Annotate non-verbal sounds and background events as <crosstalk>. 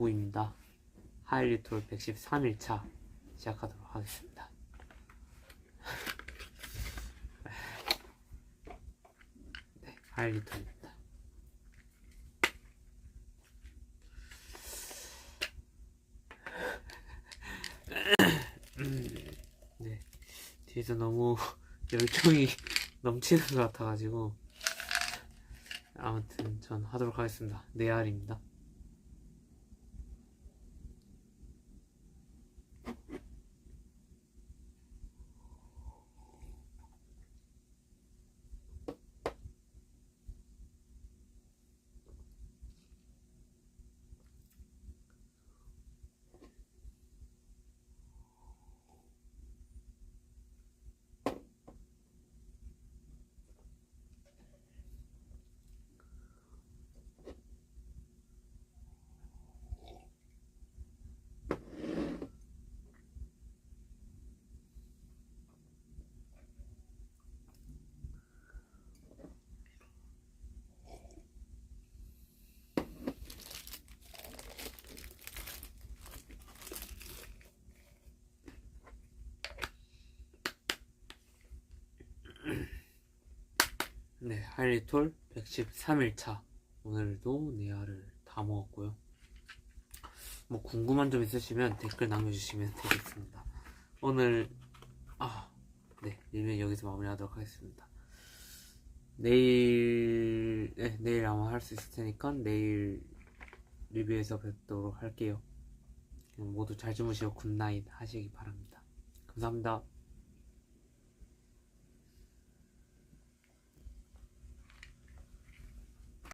5입니다. 하이리톨 113일차 시작하도록 하겠습니다. <laughs> 네, 하이리톨입니다. 음, <laughs> 네, 뒤에서 너무 <laughs> 열정이 넘치는 것 같아가지고 아무튼 전 하도록 하겠습니다. 네알입니다. 네, 하이리톨 113일차. 오늘도 네알을 다 먹었고요. 뭐 궁금한 점 있으시면 댓글 남겨주시면 되겠습니다. 오늘 아, 네, 리뷰 여기서 마무리하도록 하겠습니다. 내일 네, 내일 아마 할 수 있을 테니까 내일 리뷰에서 뵙도록 할게요. 모두 잘 주무시고 굿나잇 하시기 바랍니다. 감사합니다.